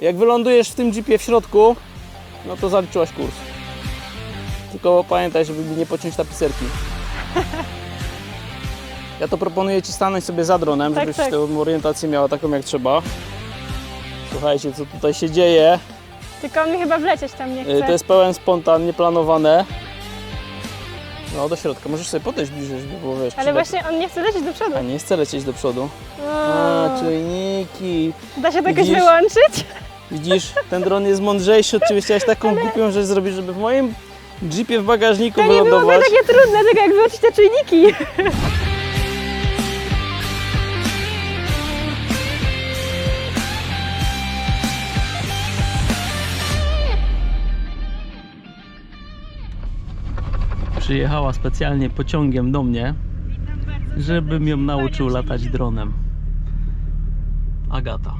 Jak wylądujesz w tym jeepie w środku, no to zaliczyłaś kurs. Tylko pamiętaj, żeby nie pociąć tapicerki. Ja to proponuję Ci stanąć sobie za dronem, Tak, żebyś tak. tę orientację miała taką jak trzeba. Słuchajcie, co tutaj się dzieje. Tylko on mi chyba wlecieć tam nie Y, chce. To jest pełen spontan, nieplanowane. No do środka, możesz sobie podejść bliżej, żeby było wiesz. Ale właśnie on nie chce lecieć do przodu. A nie chcę lecieć do przodu. A, O, czujniki. Da się to jakoś wyłączyć? Widzisz, ten dron jest mądrzejszy od Ciebie. Chciałeś taką głupią rzecz zrobić, żeby w moim jeepie w bagażniku To nie byłoby wylądować. takie trudne, tylko jak wyłączyć te czujniki. Przyjechała specjalnie pociągiem do mnie, żebym ją nauczył latać dronem. Agata.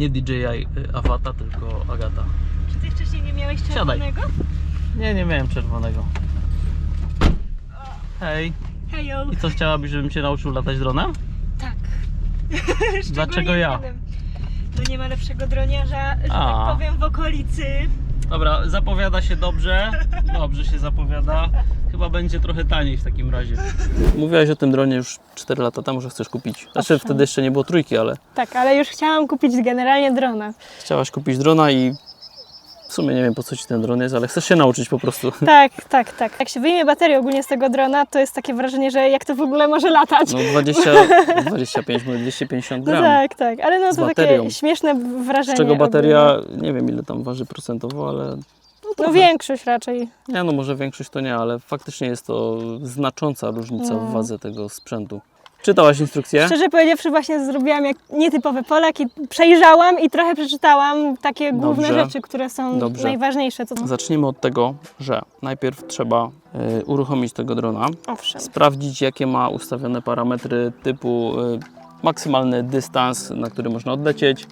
Nie DJI y, Avata, tylko Agata. Czy ty wcześniej nie miałeś Siadaj. Nie, nie miałem czerwonego. Hej, Hejo. i co chciałabyś, żebym Cię nauczył latać dronem? Tak. Dlaczego ja? No nie ma lepszego droniarza, że A. tak powiem, w okolicy. Dobra, zapowiada się dobrze. Dobrze się zapowiada. Chyba będzie trochę taniej w takim razie. Mówiłaś o tym dronie już 4 lata temu, że chcesz kupić. Znaczy Owszem. wtedy jeszcze nie było trójki, ale Tak, ale już chciałam kupić generalnie drona. chciałaś kupić drona i w sumie nie wiem po co ci ten dron jest, ale chcesz się nauczyć po prostu. Tak, tak, tak. Jak się wyjmie baterię ogólnie z tego drona, to jest takie wrażenie, że jak to w ogóle może latać. No 20, 25, może 250 No gram. tak, tak, ale no Z to baterią. takie śmieszne wrażenie. Z czego bateria, ogólnie. nie wiem ile tam waży procentowo, ale No większość raczej. nie no może większość to nie, ale faktycznie jest to znacząca różnica w No. wadze tego sprzętu. Czytałaś instrukcję? Szczerze powiedziawszy, właśnie zrobiłam jak nietypowy Polak i przejrzałam i trochę przeczytałam takie główne Dobrze. rzeczy, które są Dobrze. najważniejsze. To... Zacznijmy od tego, że najpierw trzeba y, uruchomić tego drona, Owszem. sprawdzić jakie ma ustawione parametry typu y, maksymalny dystans, na który można odlecieć.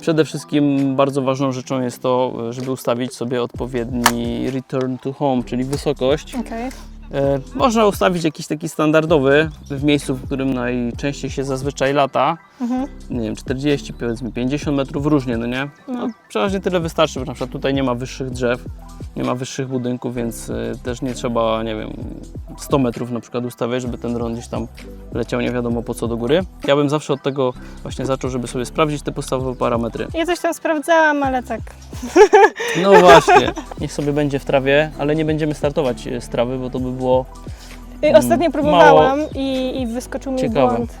Przede wszystkim bardzo ważną rzeczą jest to, żeby ustawić sobie odpowiedni return to home, czyli wysokość. Okej. E, Można ustawić jakiś taki standardowy w miejscu, w którym najczęściej się zazwyczaj lata. Mhm. Nie wiem, 40, powiedzmy 50 metrów, różnie, no nie? No, przeważnie tyle wystarczy, bo na przykład tutaj nie ma wyższych drzew, nie ma wyższych budynków, więc e, też nie trzeba, nie wiem, 100 metrów na przykład ustawiać, żeby ten dron gdzieś tam leciał nie wiadomo po co do góry. Ja bym zawsze od tego właśnie zaczął, żeby sobie sprawdzić te podstawowe parametry. Ja coś tam sprawdzałam, ale tak. No właśnie, niech sobie będzie w trawie, ale nie będziemy startować e, z trawy, bo to by było Mm, Ostatnio próbowałam i, i wyskoczył mi Ciekawe. błąd.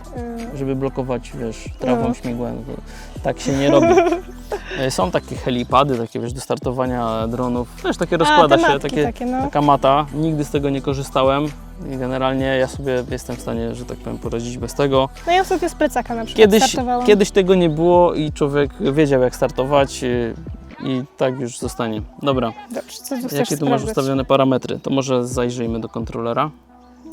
y, żeby blokować, wiesz, trawą No. śmigłem. To Tak się nie robi. E, Są takie helipady, takie wiesz, do startowania dronów. Też takie rozkłada te się, matki takie, takie, no. taka mata. Nigdy z tego nie korzystałem i generalnie ja sobie jestem w stanie, że tak powiem, poradzić bez tego. No ja ostatnio z plecaka na przykład Kiedyś, startowałam. kiedyś tego nie było i człowiek wiedział jak startować y, i tak już zostanie. Dobra, Dobrze, co tu jakie tu masz sprawdzać? ustawione parametry? To może zajrzyjmy do kontrolera.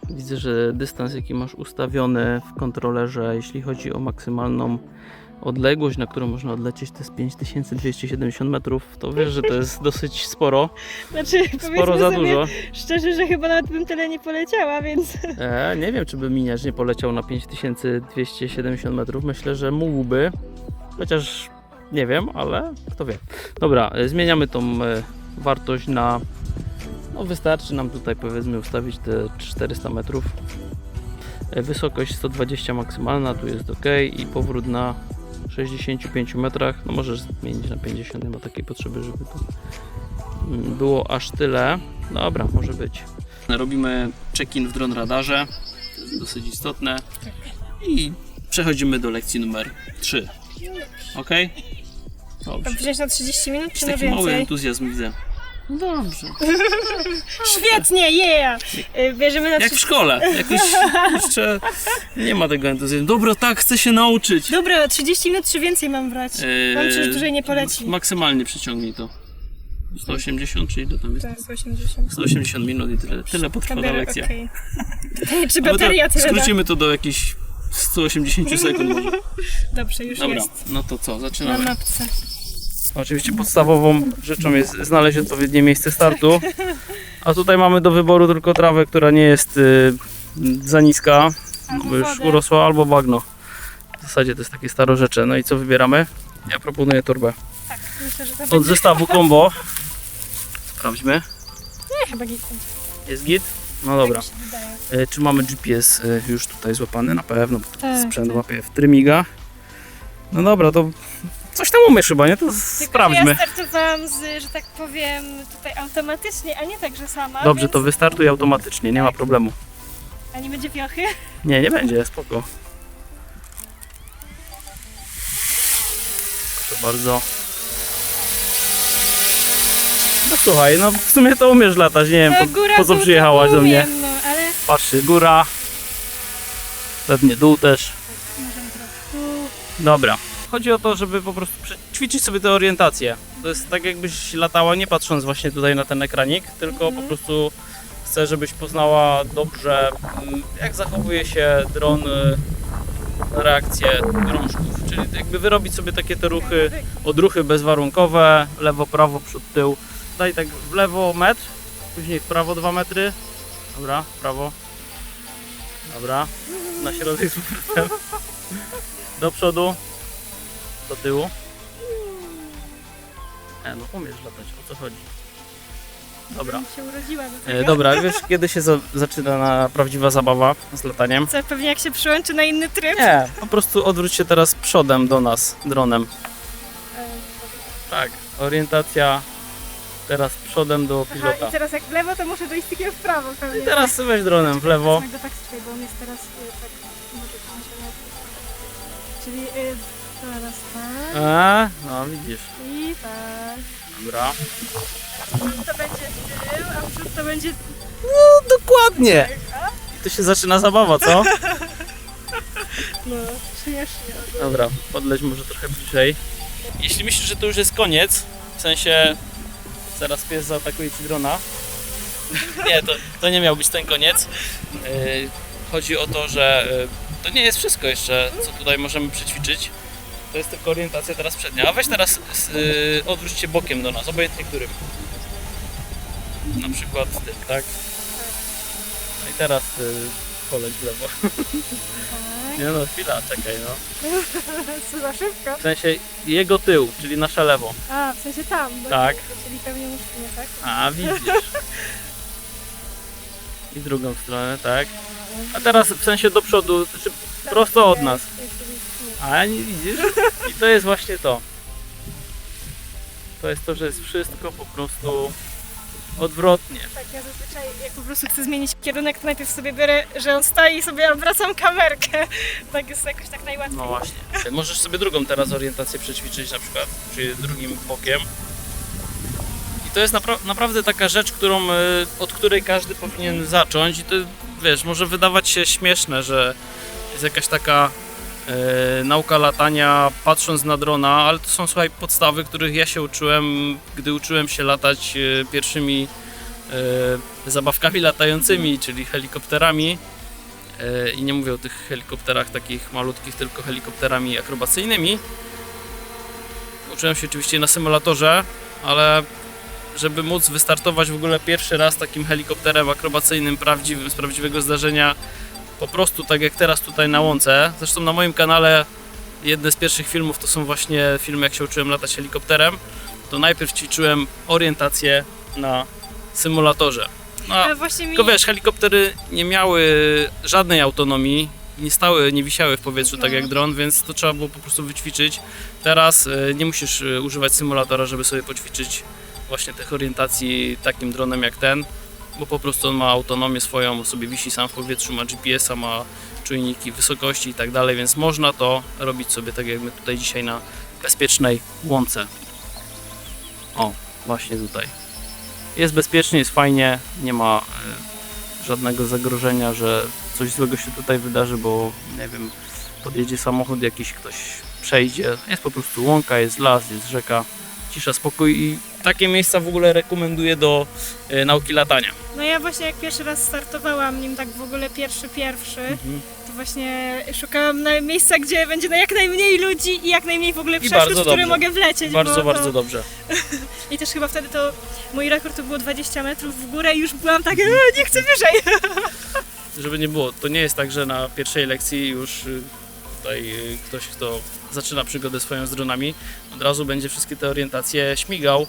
Widzę, że dystans, jaki masz ustawiony w kontrolerze, jeśli chodzi o maksymalną odległość, na którą można odlecieć, to jest 5270 metrów. To wiesz, że to jest dosyć sporo. Znaczy, Sporo powiedzmy za sobie dużo. szczerze, że chyba nawet bym tyle nie poleciała, więc E, nie wiem, czy by miniarz nie poleciał na 5270 metrów. Myślę, że mógłby, chociaż nie wiem, ale kto wie. Dobra, e, zmieniamy tą e, wartość na. No, wystarczy nam tutaj powiedzmy ustawić te 400 metrów. E, Wysokość 120 maksymalna, tu jest ok i powrót na 65 metrach. No możesz zmienić na 50, nie ma takiej potrzeby, żeby to mm, było aż tyle. Dobra, może być. Robimy check-in w dron radarze. Dosyć istotne. I przechodzimy do lekcji numer 3. Ok? Dobrze. wziąć na 30 minut czy na Taki mały więcej? entuzjazm widzę. No dobrze. Świetnie, yeah! Y, Bierzemy na Jak w szkole. Jakoś jeszcze nie ma tego entuzjazmu. Dobra, tak, chcę się nauczyć. Dobra, 30 minut czy więcej mam brać? Mam przecież dłużej nie poleci. Maksymalnie przyciągnij to. 180, czyli to tam jest. To jest 80. 180 minut i tyle, tyle potrwa ta Kamerę, lekcja. okej. Czy Albo bateria tak, tyle da? skrócimy to do jakichś 180 sekund może. Dobrze, już Dobra, jest. no to co, Na zaczynamy. mapce. Oczywiście podstawową rzeczą jest znaleźć odpowiednie miejsce startu. A tutaj mamy do wyboru tylko trawę, która nie jest y, za niska, Albo bo już wodę. urosła, albo bagno. W zasadzie to jest takie starorzecze. No i co wybieramy? Ja proponuję torbę. Myślę, że to od będzie... zestawu combo. Sprawdźmy. Nie, chyba git. Jest git? No dobra. Tak mi się wydaje. E, Czy mamy GPS e, już tutaj złapany? Na pewno, bo Tak, sprzęt tak. łapie w trymiga. No dobra, to coś tam umiesz chyba, nie? To Tylko, sprawdźmy. Ja startowałam z, że tak powiem, tutaj automatycznie, a nie tak, że sama. Dobrze, więc... to wystartuj automatycznie, nie ma problemu. A nie będzie wiochy? Nie, nie będzie, spoko. Proszę bardzo. No słuchaj, no w sumie to umiesz latać, nie wiem No, po, góra, po co przyjechałaś do mnie. No, ale Patrzcie, góra. Pewnie dół też. możemy trochę tu. Dobra. Chodzi o to, żeby po prostu prze- ćwiczyć sobie tę orientację. To jest tak jakbyś latała nie patrząc właśnie tutaj na ten ekranik, tylko po prostu chcę, żebyś poznała dobrze mm, jak zachowuje się dron, y, reakcje drążków. Czyli jakby wyrobić sobie takie te ruchy, odruchy bezwarunkowe, lewo, prawo, przód, tył. Daj tak w lewo metr, później w prawo 2 metry. Dobra, w prawo. Dobra, na środek z powrotem. Do przodu, do tyłu. E, no umiesz latać, o co chodzi? Dobra. bym się urodziła do E, tego. dobra, wiesz kiedy się za zaczyna na prawdziwa zabawa z lataniem? Co, pewnie jak się przyłączy na inny tryb? Nie, po prostu odwróć się teraz przodem do nas, dronem. E, Tak, orientacja teraz przodem do Aha, pilota. i teraz jak w lewo, to muszę joystickiem w prawo pewnie. I teraz weź dronem w lewo. Go tak czekaj, bo on jest teraz y, tak... Może tam się na- Czyli y, teraz tak A, no widzisz. i tak. Dobra. To będzie tył, a przód to będzie... No dokładnie. Tu się zaczyna zabawa, co? No, śmiesznie. Dobra, podleć może trochę bliżej. Jeśli myślisz, że to już jest koniec, w sensie zaraz pies zaatakuje ci drona. Nie, to, to nie miał być ten koniec. Yy, Chodzi o to, że yy, to nie jest wszystko jeszcze, co tutaj możemy przećwiczyć. To jest tylko orientacja teraz przednia. A weź teraz yy, odwróć się bokiem do nas, obojętnie którym. Na przykład tym, tak? No i teraz poleć w lewo. Tak. Nie no, chwila, czekaj no. Co za szybko. W sensie jego tył, czyli nasze lewo. A, w sensie tam. Tak. Czyli pewnie nie tak? A, widzisz. I drugą stronę, tak. A teraz w sensie do przodu, znaczy prosto od nas. A, nie widzisz? I to jest właśnie to. To jest to, że jest wszystko po prostu odwrotnie. Tak, ja zazwyczaj jak po prostu chcę zmienić kierunek, to najpierw sobie biorę, że on stoi i sobie obracam kamerkę. Tak jest jakoś tak najłatwiej. No właśnie. Możesz sobie drugą teraz orientację przećwiczyć na przykład, czyli drugim bokiem. I to jest napra- naprawdę taka rzecz, którą, y, od której każdy powinien zacząć i to wiesz, może wydawać się śmieszne, że jest jakaś taka e, nauka latania patrząc na drona, ale to są słuchaj podstawy, których ja się uczyłem, gdy uczyłem się latać e, pierwszymi e, zabawkami latającymi, czyli helikopterami. E, I nie mówię o tych helikopterach takich malutkich, tylko helikopterami akrobacyjnymi. Uczyłem się oczywiście na symulatorze, ale żeby móc wystartować w ogóle pierwszy raz takim helikopterem akrobacyjnym prawdziwym, z prawdziwego zdarzenia, po prostu tak jak teraz tutaj na łące. Zresztą na moim kanale jedne z pierwszych filmów to są właśnie filmy jak się uczyłem latać helikopterem. To najpierw ćwiczyłem orientację na symulatorze. No, właśnie mi... tylko wiesz, helikoptery nie miały żadnej autonomii, nie stały, nie wisiały w powietrzu tak No. jak dron, więc to trzeba było po prostu wyćwiczyć. Teraz e, nie musisz e, używać symulatora, żeby sobie poćwiczyć właśnie tych orientacji takim dronem jak ten, bo po prostu on ma autonomię swoją, sobie wisi sam w powietrzu, ma GPS-a, ma czujniki wysokości i tak dalej, więc można to robić sobie tak jak my tutaj dzisiaj na bezpiecznej łące. O, właśnie tutaj. Jest bezpiecznie, jest fajnie, nie ma e, żadnego zagrożenia, że coś złego się tutaj wydarzy, bo nie wiem, podjedzie samochód jakiś, ktoś przejdzie. Jest po prostu łąka, jest las, jest rzeka, cisza, spokój i takie miejsca w ogóle rekomenduję do e, nauki latania. No ja właśnie jak pierwszy raz startowałam nim tak w ogóle pierwszy, pierwszy, Mhm. to właśnie szukałam na miejsca, gdzie będzie na jak najmniej ludzi i jak najmniej w ogóle przeszkód, bardzo w które dobrze. mogę wlecieć. Bardzo, bo bardzo to... dobrze. I też chyba wtedy to mój rekord to było 20 metrów w górę i już byłam tak, "E, nie chcę wyżej. Żeby nie było, to nie jest tak, że na pierwszej lekcji już y, tutaj y, ktoś, kto zaczyna przygodę swoją z dronami, od razu będzie wszystkie te orientacje śmigał,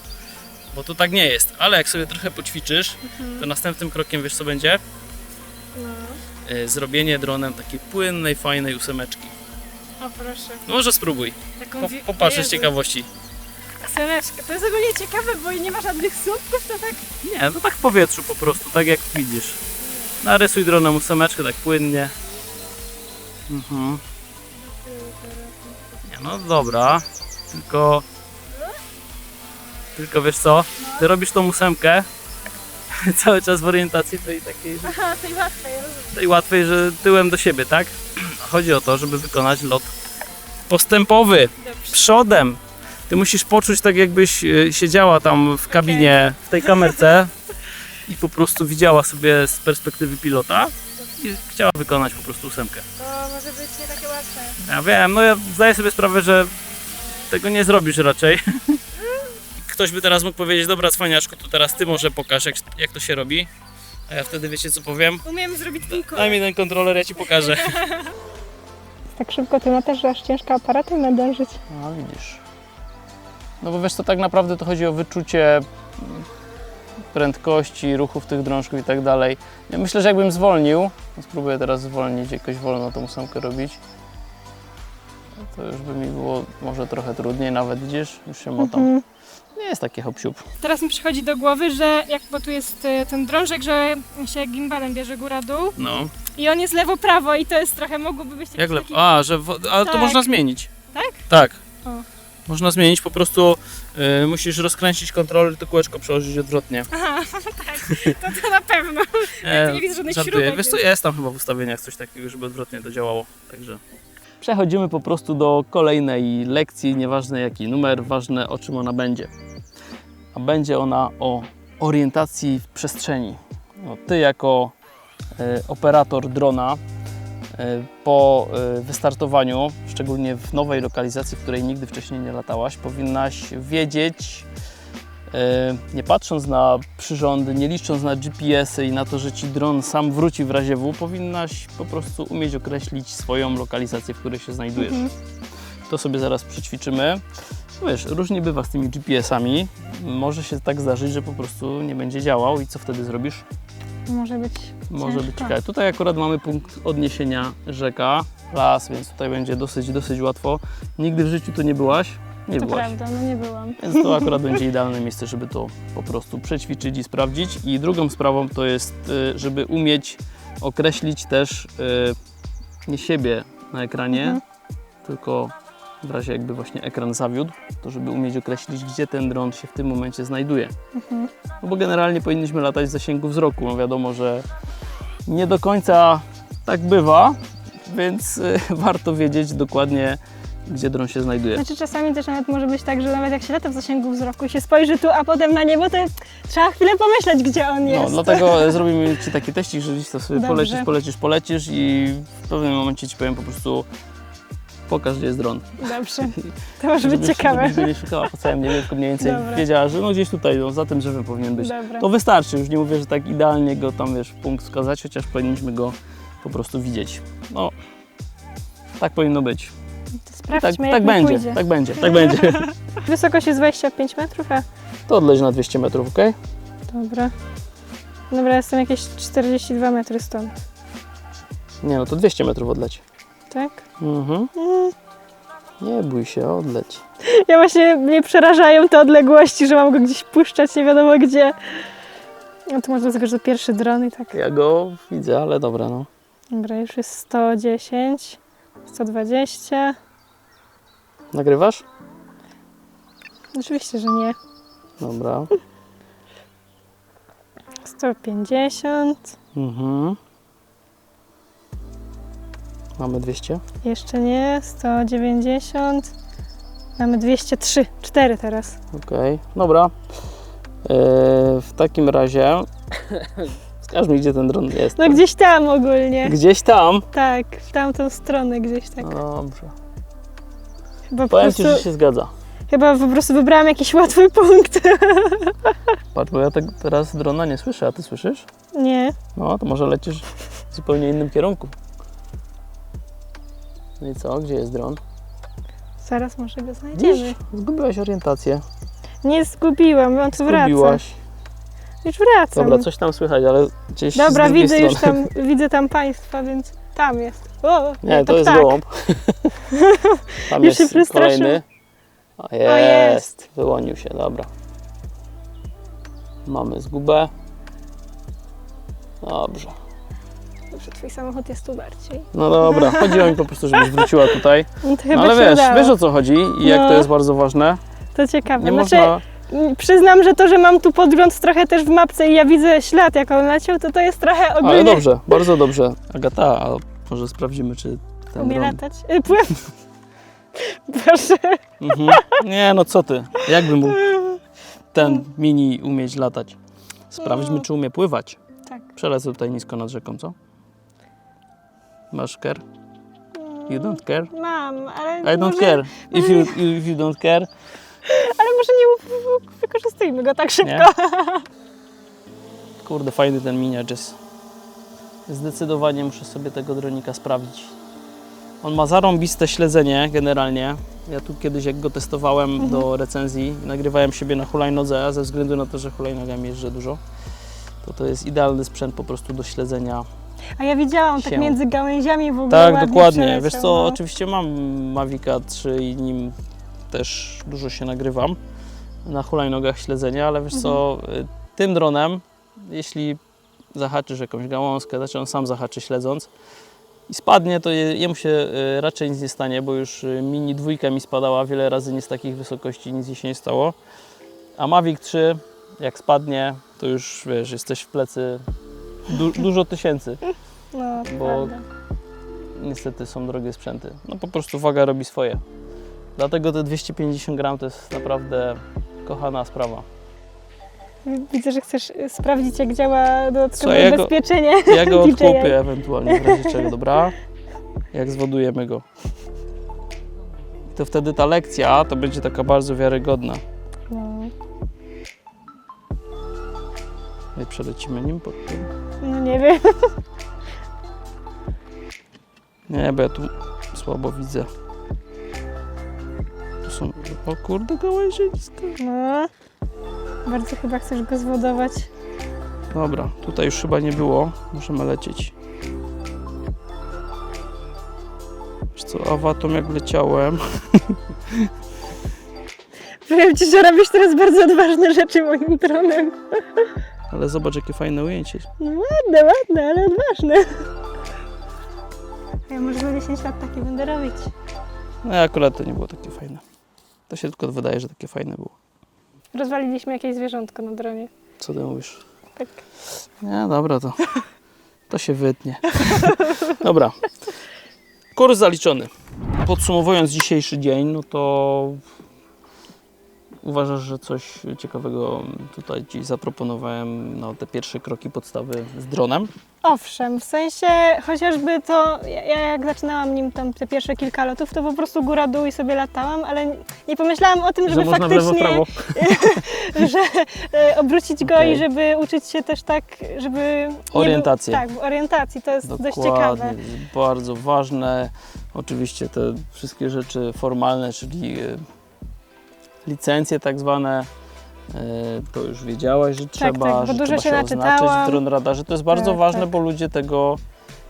bo tu tak nie jest. Ale jak sobie trochę poćwiczysz, to następnym krokiem wiesz co będzie? No. Y, Zrobienie dronem takiej płynnej, fajnej ósemeczki. O proszę. No może spróbuj, Taką po, popatrz z ciekawości. Seneczka. To jest ogólnie ciekawe, bo nie ma żadnych słupków, to tak... Nie, no tak w powietrzu po prostu, tak jak widzisz. Narysuj dronem ósemeczkę tak płynnie. Mhm. Nie, no dobra, tylko... Tylko wiesz co, ty robisz tą ósemkę cały czas w orientacji tej takiej Aha, tej łatwej, tej łatwej, że tyłem do siebie, tak? Chodzi o to, żeby wykonać lot postępowy, Dobrze. przodem. Ty musisz poczuć tak jakbyś e, siedziała tam w kabinie, w tej kamerce i po prostu widziała sobie z perspektywy pilota i chciała wykonać po prostu ósemkę. To może być nie takie łatwe. Ja wiem, no ja zdaję sobie sprawę, że tego nie zrobisz raczej. Ktoś by teraz mógł powiedzieć, dobra cwaniaczku, to teraz ty może pokaż jak, jak to się robi. A ja wtedy wiecie co powiem? Umiem zrobić tylko. Daj mi ten kontroler, ja ci pokażę. Tak szybko ty że aż ciężko aparatem nadążyć. No widzisz. No bo wiesz co, tak naprawdę to chodzi o wyczucie prędkości, ruchów tych drążków i tak dalej. Ja myślę, że jakbym zwolnił, spróbuję teraz zwolnić, jakoś wolno tą ósemkę robić, to już by mi było może trochę trudniej, nawet widzisz, już się motam. Mhm. Nie jest takie hop Teraz mi przychodzi do głowy, że jak, bo tu jest e, ten drążek, że się gimbalem bierze góra-dół No, i on jest lewo-prawo i to jest trochę, mogłoby być jak lepo. taki... A, że ale to Tak. można zmienić. Tak? Tak. O. Można zmienić, po prostu y, musisz rozkręcić kontroler i to kółeczko przełożyć odwrotnie. Aha, tak, to, to na pewno. E, tu nie widzę żadnych żartuję. śrubek, Wiesz co, jest tam chyba w ustawieniach coś takiego, żeby odwrotnie to działało. Także. Przechodzimy po prostu do kolejnej lekcji, nieważne jaki numer, ważne o czym ona będzie. A będzie ona o orientacji w przestrzeni. No, ty jako e, operator drona e, po e, wystartowaniu, szczególnie w nowej lokalizacji, w której nigdy wcześniej nie latałaś, powinnaś wiedzieć, E, nie patrząc na przyrządy, nie licząc na GPS-y i na to, że ci dron sam wróci w razie W, powinnaś po prostu umieć określić swoją lokalizację, w której się znajdujesz. Mhm. To sobie zaraz przećwiczymy. No Wiesz, różnie bywa z tymi GPS-ami. Może się tak zdarzyć, że po prostu nie będzie działał i co wtedy zrobisz? Może być Może być Ciężko. ciekawe. Tutaj akurat mamy punkt odniesienia rzeka, las, więc tutaj będzie dosyć, dosyć łatwo. Nigdy w życiu tu nie byłaś? Nie To byłaś. prawda, no nie byłam. Więc to akurat będzie idealne miejsce, żeby to po prostu przećwiczyć i sprawdzić. I drugą sprawą to jest, y, żeby umieć określić też y, nie siebie na ekranie, Mhm. tylko w razie jakby właśnie ekran zawiódł, to żeby umieć określić, gdzie ten dron się w tym momencie znajduje. Mhm. No bo generalnie powinniśmy latać w zasięgu wzroku. No wiadomo, że nie do końca tak bywa, więc y, warto wiedzieć dokładnie, gdzie dron się znajduje. Znaczy czasami też nawet może być tak, że nawet jak się lata w zasięgu wzroku i się spojrzy tu, a potem na niebo, to trzeba chwilę pomyśleć, gdzie on No, jest. dlatego e, zrobimy Ci taki teścik, że gdzieś to sobie Dobrze. polecisz, polecisz, polecisz i w pewnym momencie Ci powiem po prostu pokaż, gdzie jest dron. Dobrze, to może być Żebyś- ciekawe. Żebyś nie szukała po całym niebie, tylko mniej więcej Dobra. wiedziała, że no gdzieś tutaj, no, za tym drzewem powinien być. Dobra. To wystarczy, już nie mówię, że tak idealnie go tam, wiesz, punkt wskazać, chociaż powinniśmy go po prostu widzieć. No, tak powinno być. To I sprawdźmy, tak, tak będzie, pójdzie. tak będzie, tak będzie. Wysokość jest 25 metrów, a To odleć na 200 metrów, ok? dobra. Dobra, jestem jakieś 42 metry stąd, Nie, no to 200 metrów odleć. Tak? Mhm. Mm. Nie bój się, odleć. Ja właśnie, mnie przerażają te odległości, że mam go gdzieś puszczać, nie wiadomo gdzie. No to może dlatego, że to pierwszy dron i tak. Ja go widzę, ale dobra, no. Dobra, już jest 110, 120. Nagrywasz? Oczywiście, że nie. Dobra. 150. Mhm. Mamy 200. Jeszcze nie, 190. Mamy 203, 4 teraz. Okej, dobra. Eee, w takim razie wskaż mi, gdzie ten dron jest. No gdzieś tam ogólnie. Gdzieś tam. Tak, w tamtą stronę gdzieś tak. Dobrze. Chyba po, Powiem prostu, Ci, że się zgadza. chyba po prostu wybrałam jakiś łatwy punkt. Patrz, bo ja tak teraz drona nie słyszę, a Ty słyszysz? Nie. No, to może lecisz w zupełnie innym kierunku. No i co? Gdzie jest dron? Zaraz może go znajdziemy. Zgubiłaś orientację. Nie zgubiłam, on tu wraca. Zgubiłaś. Już wracam. Dobra, coś tam słychać, ale gdzieś z Dobra, drugiej widzę już strony. tam, widzę tam państwa, więc tam jest. O, Nie, to jest tak. gołąb. Tam Już się jest przestraszył. kolejny. A jest. jest. Wyłonił się, dobra. Mamy zgubę. Dobrze. Dobrze, twój samochód jest tu bardziej. No dobra, chodziło mi po prostu, żebyś wróciła tutaj. No to chyba No, ale się wiesz, udało. wiesz o co chodzi i jak No. to jest bardzo ważne. To ciekawe. Nie znaczy, można... m, przyznam, że to, że mam tu podgląd trochę też w mapce i ja widzę ślad, jak on leciał, to to jest trochę ogólnie... Ale dobrze, bardzo dobrze. Agata, a może sprawdzimy, czy ten Umie dron... latać? Y, Pływ. Proszę. Mhm. Nie, no co ty? Jakby mógł ten mini umieć latać? Sprawdźmy, czy umie pływać. Tak. Przelecę tutaj nisko nad rzeką, co? Masz care? You don't care? Mam, ale I don't może, care. If you, if you don't care, Ale może nie wykorzystujmy go tak szybko. nie? Kurde, fajny ten miniacz jest. Zdecydowanie muszę sobie tego dronika sprawdzić. On ma zarąbiste śledzenie generalnie. Ja tu kiedyś jak go testowałem do recenzji, nagrywałem siebie na hulajnodze, a ze względu na to, że hulajnogami jeżdżę dużo, to to jest idealny sprzęt po prostu do śledzenia. A ja widziałam tak Się. między gałęziami w ogóle Tak, ładnie dokładnie. przeleciał, Wiesz co, no. oczywiście mam Mavica 3 i nim też dużo się nagrywam na hulajnogach śledzenia, ale wiesz co, y, tym dronem, jeśli zahaczysz jakąś gałązkę, znaczy on sam zahaczy śledząc i spadnie, to je, jemu się y, raczej nic nie stanie, bo już y, mini dwójka mi spadała wiele razy nie z takich wysokości, nic jej się nie stało. A Mavic 3, jak spadnie, to już wiesz, jesteś w plecy du, dużo tysięcy. No, bo- prawda. niestety są drogie sprzęty. No po prostu waga robi swoje. Dlatego te 250 gram to jest naprawdę kochana sprawa. Widzę, że chcesz y, sprawdzić, jak działa dodatkowe ja go- ubezpieczenie. Ja go odkłopię ewentualnie w razie czego, dobra? Jak zwodujemy go. To wtedy ta lekcja to będzie taka bardzo wiarygodna. My przelecimy nim pod tym. no nie wiem. Nie, bo ja tu słabo widzę. Tu są... O kurde, gałęzie nisko. No. Bardzo chyba chcesz go zwodować. Dobra, tutaj już chyba nie było. Możemy lecieć. Wiesz co, awatą jak leciałem. Powiem Ci, że robisz teraz bardzo odważne rzeczy moim dronem. Ale zobacz jakie fajne ujęcie. No ładne, ładne, ale odważne. Ja może za 10 lat takie będę robić. No akurat to nie było takie fajne. To się tylko wydaje, że takie fajne było. Rozwaliliśmy jakieś zwierzątko na dronie. Co ty mówisz? Tak. Nie, dobra, to, to się wytnie. Dobra. Kurs zaliczony. Podsumowując dzisiejszy dzień, no to uważasz, że coś ciekawego tutaj Ci zaproponowałem, no te pierwsze kroki podstawy z dronem? Owszem, w sensie chociażby to, ja ja jak zaczynałam nim tam te pierwsze kilka lotów, to po prostu góra dół i sobie latałam, ale nie pomyślałam o tym, żeby że lewo, faktycznie, że obrócić go Okej. i żeby uczyć się też tak, żeby... Orientację. Był, tak, w orientacji, to jest dość Dokładnie, ciekawe. jest bardzo ważne. Oczywiście te wszystkie rzeczy formalne, czyli e, licencje tak zwane, e, to już wiedziałaś, że trzeba, tak, bo że trzeba się się oznaczyć w dron radarze. To jest bardzo Tak, ważne, tak. bo ludzie tego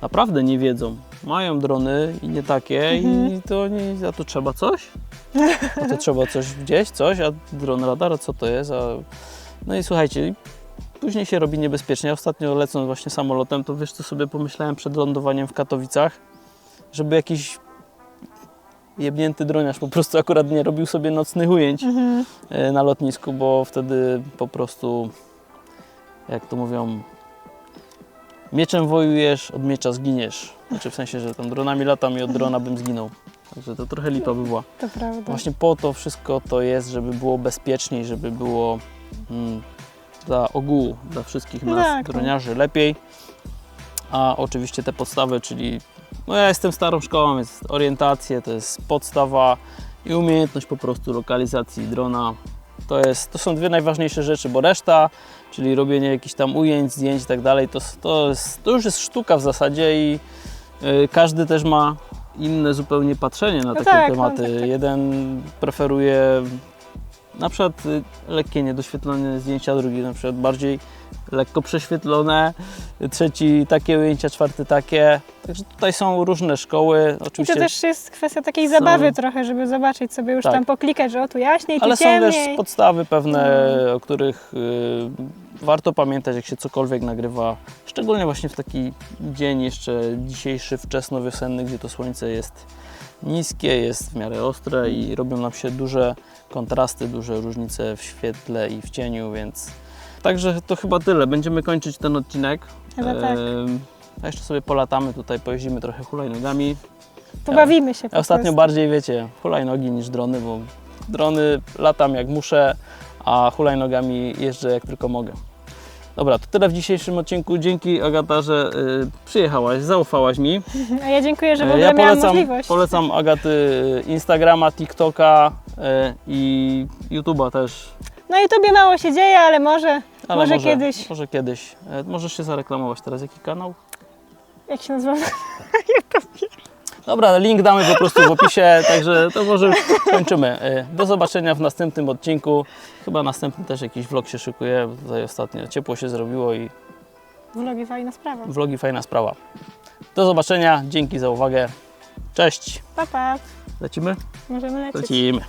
naprawdę nie wiedzą. Mają drony i nie takie Mhm. i to nie, a to trzeba coś? A to trzeba coś gdzieś, coś, a dron radar, a co to jest? A... No i słuchajcie, później się robi niebezpiecznie. Ja ostatnio lecąc właśnie samolotem, to wiesz co sobie pomyślałem przed lądowaniem w Katowicach, żeby jakiś jebnięty droniarz po prostu akurat nie robił sobie nocnych ujęć Mhm. e, na lotnisku, bo wtedy po prostu, jak to mówią, mieczem wojujesz, od miecza zginiesz. Znaczy w sensie, że tam dronami latam i od drona bym zginął. Także to trochę lipa by była. To prawda. Właśnie po to wszystko to jest, żeby było bezpieczniej, żeby było mm, dla ogółu, dla wszystkich nas, Tak. droniarzy lepiej. A oczywiście te podstawy, czyli no ja jestem starą szkołą, jest orientację, to jest podstawa i umiejętność po prostu lokalizacji drona. To, jest, to są dwie najważniejsze rzeczy, bo reszta, czyli robienie jakichś tam ujęć, zdjęć i tak dalej, to, to, jest, to już jest sztuka w zasadzie i y, każdy też ma inne zupełnie patrzenie na No takie tak, tematy. tak, tak. Jeden preferuje na przykład y, lekkie niedoświetlone zdjęcia, drugi na przykład bardziej lekko prześwietlone, trzeci takie ujęcia, czwarty takie. Także tutaj są różne szkoły. I to Oczywiście też jest kwestia takiej są- zabawy trochę, żeby zobaczyć sobie już Tak. tam poklikać, że o tu jaśniej, tu Ale są ciemniej. też podstawy pewne, No. o których y, warto pamiętać, jak się cokolwiek nagrywa. Szczególnie właśnie w taki dzień jeszcze dzisiejszy, wczesnowiosenny, gdzie to słońce jest niskie, jest w miarę ostre i robią nam się duże kontrasty, duże różnice w świetle i w cieniu, więc także to chyba tyle. Będziemy kończyć ten odcinek. Chyba tak. A jeszcze sobie polatamy tutaj, pojeździmy trochę hulajnogami. Pobawimy się po Ja ostatnio prostu. bardziej, wiecie, hulajnogi niż drony, bo drony latam jak muszę, a hulajnogami jeżdżę jak tylko mogę. Dobra, to tyle w dzisiejszym odcinku. Dzięki Agata, że y, przyjechałaś, zaufałaś mi. A ja dziękuję, że w E, ogóle ja miałam polecam, możliwość. polecam Agaty y, Instagrama, TikToka y, i YouTube'a też. Na YouTubie mało się dzieje, ale może, Ale może, kiedyś. Może kiedyś. E, Możesz się zareklamować teraz. Jaki kanał? Jak się nazywa? Dobra, link damy po prostu w opisie, także to może już kończymy. E, Do zobaczenia w następnym odcinku. Chyba następny też jakiś vlog się szykuje, bo tutaj ostatnio ciepło się zrobiło i Vlogi fajna sprawa. vlogi fajna sprawa. Do zobaczenia, dzięki za uwagę. Cześć, Pa, pa. lecimy? Możemy lecieć. Lecimy.